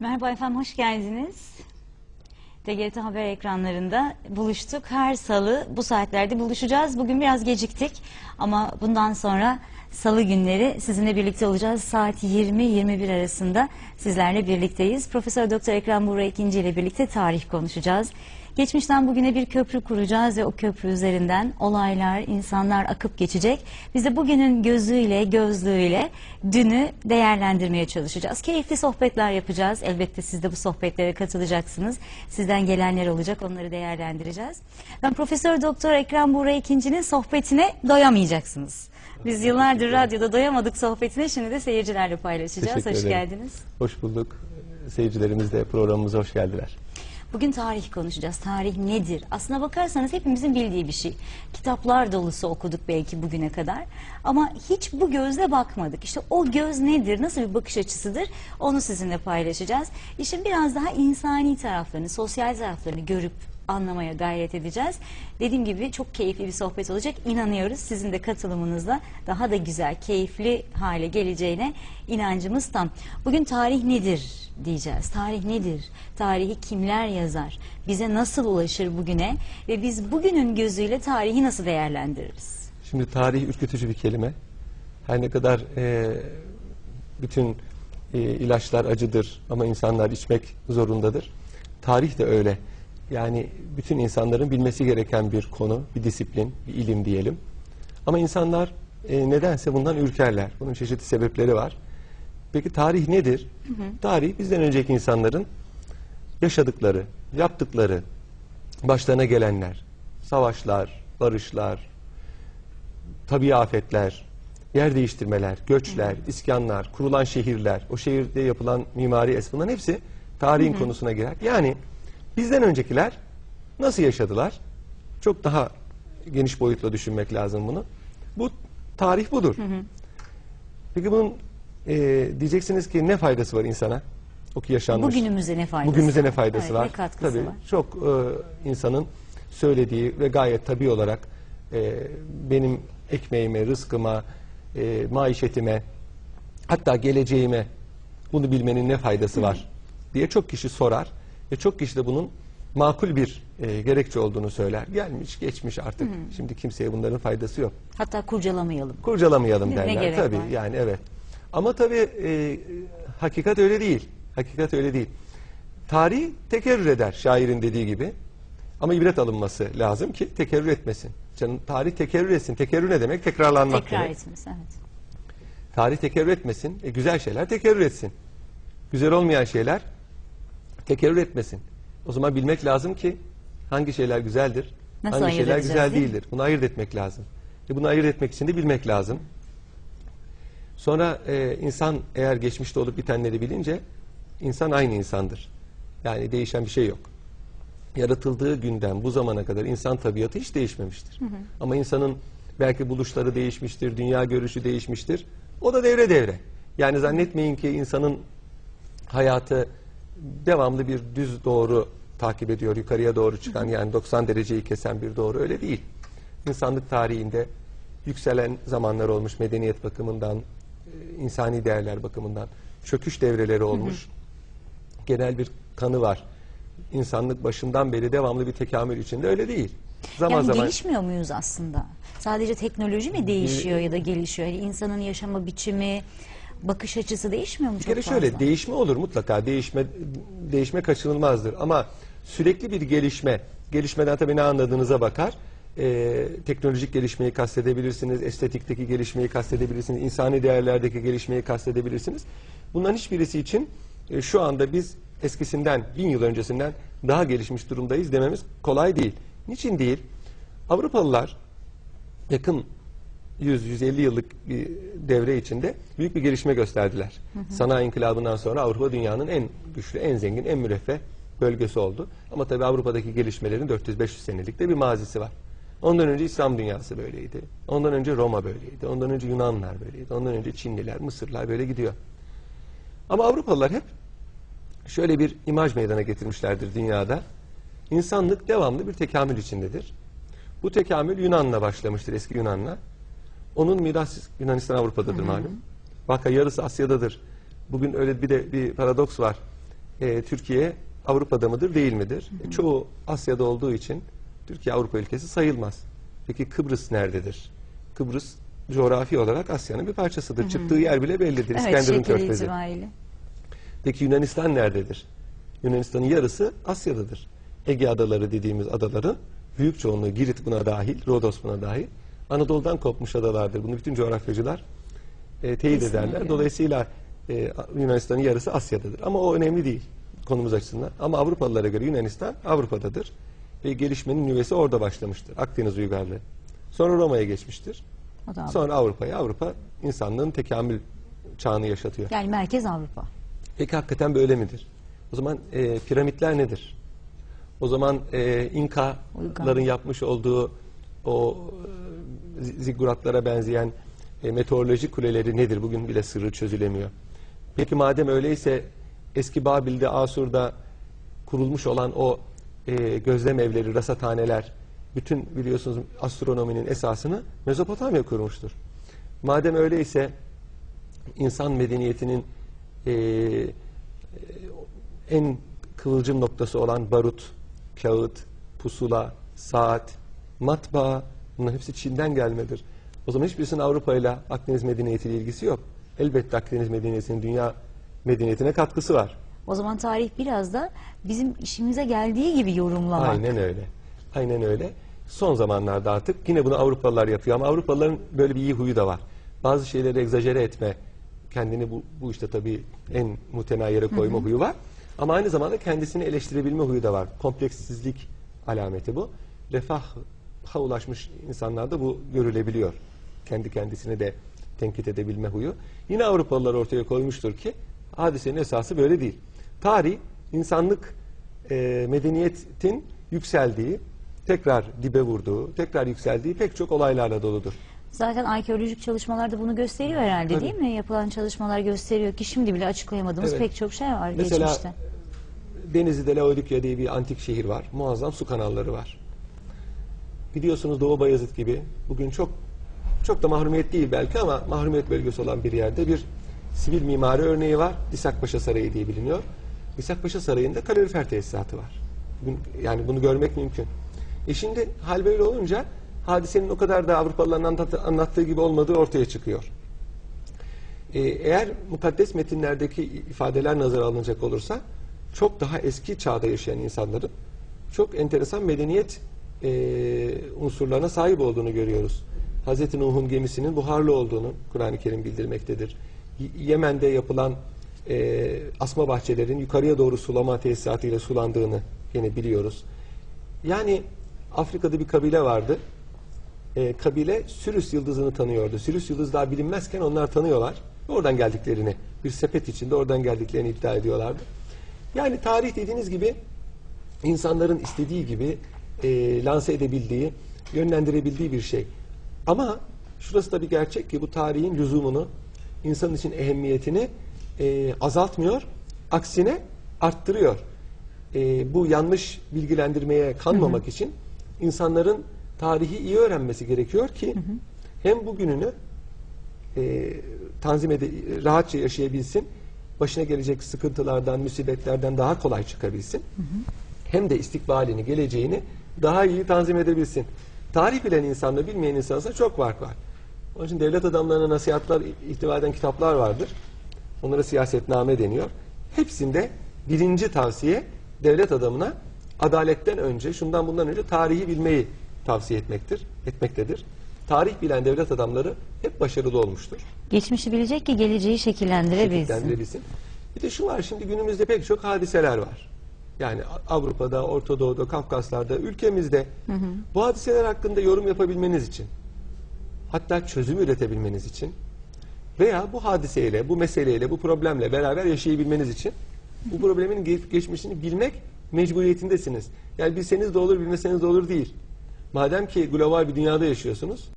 Merhaba efendim, hoş geldiniz. TGRT Haber ekranlarında buluştuk. Her salı bu saatlerde buluşacağız. Bugün biraz geciktik ama bundan sonra salı günleri sizinle birlikte olacağız. Saat 20-21 arasında sizlerle birlikteyiz. Profesör Doktor Ekrem Buğra ikinci ile birlikte tarih konuşacağız. Geçmişten bugüne bir köprü kuracağız ve o köprü üzerinden olaylar, insanlar akıp geçecek. Biz de bugünün gözüyle, gözlüğüyle dünü değerlendirmeye çalışacağız. Keyifli sohbetler yapacağız. Elbette siz de bu sohbetlere katılacaksınız. Sizden gelenler olacak, onları değerlendireceğiz. Ben Profesör Doktor Ekrem Buğra ikincinin sohbetine doyamayacaksınız. Biz yıllardır radyoda doyamadık sohbetine, şimdi de seyircilerle paylaşacağız. Teşekkür Hoş ederim. geldiniz. Hoş bulduk. Seyircilerimiz de programımıza hoş geldiler. Bugün tarih konuşacağız. Tarih nedir? Aslına bakarsanız hepimizin bildiği bir şey. Kitaplar dolusu okuduk belki bugüne kadar. Ama hiç bu gözle bakmadık. İşte o göz nedir? Nasıl bir bakış açısıdır? Onu sizinle paylaşacağız. İşin biraz daha insani taraflarını, sosyal taraflarını görüp anlamaya gayret edeceğiz. Dediğim gibi çok keyifli bir sohbet olacak. İnanıyoruz sizin de katılımınızla daha da güzel, keyifli hale geleceğine inancımız tam. Bugün tarih nedir diyeceğiz. Tarih nedir? Tarihi kimler yazar? Bize nasıl ulaşır bugüne? Ve biz bugünün gözüyle tarihi nasıl değerlendiririz? Şimdi tarih ürkütücü bir kelime. Her ne kadar e, bütün e, ilaçlar acıdır ama insanlar içmek zorundadır. Tarih de öyle. Yani bütün insanların bilmesi gereken bir konu, bir disiplin, bir ilim diyelim. Ama insanlar e, nedense bundan ürkerler. Bunun çeşitli sebepleri var. Peki tarih nedir? Tarih bizden önceki insanların yaşadıkları, yaptıkları, başlarına gelenler, savaşlar, barışlar, tabii afetler, yer değiştirmeler, göçler, iskanlar, kurulan şehirler, o şehirde yapılan mimari bunların hepsi tarihin konusuna girer. Yani bizden öncekiler nasıl yaşadılar? Çok daha geniş boyutla düşünmek lazım bunu. Bu tarih budur. Peki bunun e, diyeceksiniz ki ne faydası var insana? O ki yaşanmış. Bugünümüze ne faydası Bugünümüze ne var? faydası Evet, var? ne katkısı Tabii var? çok e, insanın söylediği ve gayet tabii olarak e, benim ekmeğime, rızkıma, e, maişetime, hatta geleceğime bunu bilmenin ne faydası var diye çok kişi sorar ve çok kişi de bunun makul bir e, gerekçe olduğunu söyler. Gelmiş, geçmiş artık. Şimdi kimseye bunların faydası yok. Hatta kurcalamayalım. Kurcalamayalım Ne derler. gerek Tabii var? yani evet. Ama tabii e, hakikat öyle değil. Hakikat öyle değil. Tarih tekerrür eder şairin dediği gibi. Ama ibret alınması lazım ki tekerrür etmesin. Canım tarih tekerrür etsin. Tekerrür ne demek? Tekrarlanmak Tekrar demek. etmemiz. Evet. Tarih tekerrür etmesin. E, güzel şeyler tekerrür etsin. Güzel olmayan şeyler tekerrür etmesin. O zaman bilmek lazım ki hangi şeyler güzeldir, Nasıl hangi şeyler güzel değil değildir. Bunu ayırt etmek lazım. E, bunu ayırt etmek için de bilmek lazım. Sonra e, insan eğer geçmişte olup bitenleri bilince insan aynı insandır. Yani değişen bir şey yok. Yaratıldığı günden bu zamana kadar insan tabiatı hiç değişmemiştir. Ama insanın belki buluşları değişmiştir, dünya görüşü değişmiştir. O da devre devre. Yani zannetmeyin ki insanın hayatı devamlı bir düz doğru takip ediyor, yukarıya doğru çıkan yani 90 dereceyi kesen bir doğru öyle değil. İnsanlık tarihinde yükselen zamanlar olmuş medeniyet bakımından, e, insani değerler bakımından, çöküş devreleri olmuş. Genel bir kanı var. İnsanlık başından beri devamlı bir tekamül içinde öyle değil. Zaman yani zaman gelişmiyor muyuz aslında? Sadece teknoloji mi değişiyor ya da gelişiyor? Yani insanın yaşama biçimi, bakış açısı değişmiyor mu Bir kere fazla? şöyle değişme olur mutlaka. Değişme değişme kaçınılmazdır. Ama sürekli bir gelişme gelişmeden tabii ne anladığınıza bakar. Ee, teknolojik gelişmeyi kastedebilirsiniz estetikteki gelişmeyi kastedebilirsiniz insani değerlerdeki gelişmeyi kastedebilirsiniz. Bunların hiçbirisi için e, şu anda biz eskisinden bin yıl öncesinden daha gelişmiş durumdayız dememiz kolay değil. Niçin değil? Avrupalılar yakın 100-150 yıllık bir devre içinde büyük bir gelişme gösterdiler. Sanayi inkılabından sonra Avrupa dünyanın en güçlü, en zengin, en müreffeh bölgesi oldu. Ama tabii Avrupa'daki gelişmelerin 400-500 senelik de bir mazisi var. Ondan önce İslam dünyası böyleydi. Ondan önce Roma böyleydi. Ondan önce Yunanlar böyleydi. Ondan önce Çinliler, Mısırlar böyle gidiyor. Ama Avrupalılar hep şöyle bir imaj meydana getirmişlerdir dünyada. İnsanlık devamlı bir tekamül içindedir. Bu tekamül Yunan'la başlamıştır, eski Yunan'la. Onun mirası Yunanistan Avrupa'dadır malum. Vaka yarısı Asya'dadır. Bugün öyle bir de bir paradoks var. e, Türkiye Avrupa'da mıdır değil midir? E, çoğu Asya'da olduğu için Türkiye Avrupa ülkesi sayılmaz. Peki Kıbrıs nerededir? Kıbrıs coğrafi olarak Asya'nın bir parçasıdır. Çıktığı yer bile bellidir. Evet, İskenderun Körfezi. itibariyle. Peki Yunanistan nerededir? Yunanistan'ın yarısı Asya'dadır. Ege adaları dediğimiz adaların büyük çoğunluğu Girit buna dahil, Rodos buna dahil. Anadolu'dan kopmuş adalardır. Bunu bütün coğrafyacılar e, teyit Kesinlikle. ederler. Dolayısıyla e, Yunanistan'ın yarısı Asya'dadır. Ama o önemli değil konumuz açısından. Ama Avrupalılara göre Yunanistan Avrupa'dadır. Ve gelişmenin nüvesi orada başlamıştır. Akdeniz uygarlığı. Sonra Roma'ya geçmiştir. O da Avrupa. Sonra Avrupa'ya. Avrupa insanlığın tekamül çağını yaşatıyor. Yani merkez Avrupa. Peki hakikaten böyle midir? O zaman e, piramitler nedir? O zaman e, İnkaların yapmış olduğu o zigguratlara benzeyen e, meteoroloji kuleleri nedir? Bugün bile sırrı çözülemiyor. Peki madem öyleyse eski Babil'de, Asur'da kurulmuş olan o e, gözlem evleri, rasathaneler, bütün biliyorsunuz astronominin esasını Mezopotamya kurmuştur. Madem öyleyse insan medeniyetinin e, e, en kıvılcım noktası olan barut, kağıt, pusula, saat, matbaa bunların hepsi Çin'den gelmedir. O zaman hiçbirisinin Avrupa ile Akdeniz medeniyetiyle ilgisi yok. Elbette Akdeniz medeniyetinin dünya medeniyetine katkısı var. O zaman tarih biraz da bizim işimize geldiği gibi yorumlamak. Aynen öyle. Aynen öyle. Son zamanlarda artık yine bunu Avrupalılar yapıyor ama Avrupalıların böyle bir iyi huyu da var. Bazı şeyleri egzajere etme, kendini bu, bu işte tabii en muhtena yere koyma huyu var. Ama aynı zamanda kendisini eleştirebilme huyu da var. Kompleksizlik alameti bu. Refaha ulaşmış insanlarda bu görülebiliyor. Kendi kendisini de tenkit edebilme huyu. Yine Avrupalılar ortaya koymuştur ki hadisenin esası böyle değil. Tarih, insanlık e, medeniyetin yükseldiği, tekrar dibe vurduğu, tekrar yükseldiği pek çok olaylarla doludur. Zaten arkeolojik çalışmalar da bunu gösteriyor herhalde Tabii. değil mi? Yapılan çalışmalar gösteriyor ki şimdi bile açıklayamadığımız Evet. pek çok şey var Mesela geçmişte. Denizli'de Laodikya diye bir antik şehir var. Muazzam su kanalları var. Gidiyorsunuz Doğu Bayezid gibi bugün çok çok da mahrumiyet değil belki ama mahrumiyet bölgesi olan bir yerde bir sivil mimari örneği var. Disakpaşa Sarayı diye biliniyor. Disakpaşa Sarayı'nda kalorifer tesisatı var. Bugün, yani bunu görmek mümkün. E şimdi hal böyle olunca hadisenin o kadar da Avrupalıların anlat- anlattığı gibi olmadığı ortaya çıkıyor. Ee, eğer mukaddes metinlerdeki ifadeler nazara alınacak olursa çok daha eski çağda yaşayan insanların çok enteresan medeniyet e, unsurlarına sahip olduğunu görüyoruz. Hazreti Nuh'un gemisinin buharlı olduğunu Kur'an-ı Kerim bildirmektedir. Yemen'de yapılan e, asma bahçelerin yukarıya doğru sulama tesisatıyla sulandığını yine biliyoruz. Yani Afrika'da bir kabile vardı e, kabile Sirius yıldızını tanıyordu. Sirius yıldız daha bilinmezken onlar tanıyorlar. Oradan geldiklerini, bir sepet içinde oradan geldiklerini iddia ediyorlardı. Yani tarih dediğiniz gibi insanların istediği gibi e, lanse edebildiği, yönlendirebildiği bir şey. Ama şurası da bir gerçek ki bu tarihin lüzumunu, insanın için ehemmiyetini e, azaltmıyor, aksine arttırıyor. E, bu yanlış bilgilendirmeye kanmamak için insanların tarihi iyi öğrenmesi gerekiyor ki hem bugününü e, tanzim ede, rahatça yaşayabilsin, başına gelecek sıkıntılardan, musibetlerden daha kolay çıkabilsin. Hem de istikbalini, geleceğini daha iyi tanzim edebilsin. Tarih bilen insanla bilmeyen insan arasında çok fark var. Onun için devlet adamlarına nasihatler ihtiva eden kitaplar vardır. Onlara siyasetname deniyor. Hepsinde birinci tavsiye devlet adamına adaletten önce, şundan bundan önce tarihi bilmeyi tavsiye etmektir, etmektedir. Tarih bilen devlet adamları hep başarılı olmuştur. Geçmişi bilecek ki geleceği şekillendirebilsin. şekillendirebilsin. Bir de şu var şimdi günümüzde pek çok hadiseler var. Yani Avrupa'da, Orta Doğu'da, Kafkaslar'da, ülkemizde bu hadiseler hakkında yorum yapabilmeniz için hatta çözüm üretebilmeniz için veya bu hadiseyle, bu meseleyle, bu problemle beraber yaşayabilmeniz için bu problemin ge- geçmişini bilmek mecburiyetindesiniz. Yani bilseniz de olur, bilmeseniz de olur değil. Madem ki global bir dünyada yaşıyorsunuz,